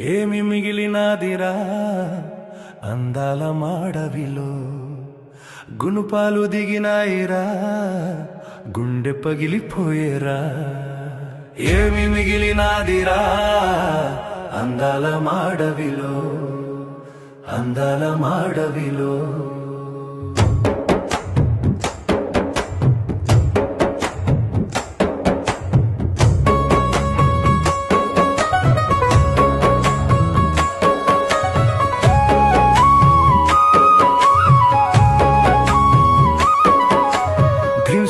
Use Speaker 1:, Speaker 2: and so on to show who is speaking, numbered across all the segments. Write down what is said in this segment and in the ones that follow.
Speaker 1: ఏమి మిగిలినాదిరా? అందాల మాడవిలో గునుపాలు దిగినాయిరా? గుండె పగిలిపోయేరా? ఏమి మిగిలినాదిరా? అందాల మాడవిలో అందాల మాడవిలో.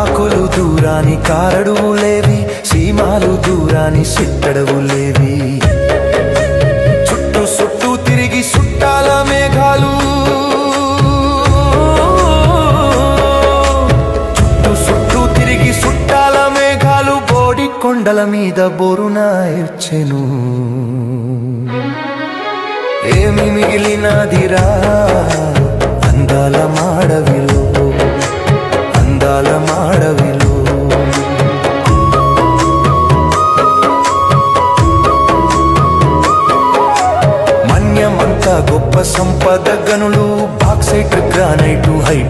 Speaker 1: కాకులు దూరాని కారడువులేవి సీమాలు దూరాని సిట్టడవులేవి చుట్టూ చుట్టూ తిరిగి చుట్టాల మేఘాలు. చుట్టూ చుట్టూ తిరిగి చుట్టాల మేఘాలు బోడి కొండల మీద బోరున ఇచ్చెను ఏమి మిగిలినదిరా? సంపద గనులు బాక్సైట్ గ్రానైట్ హై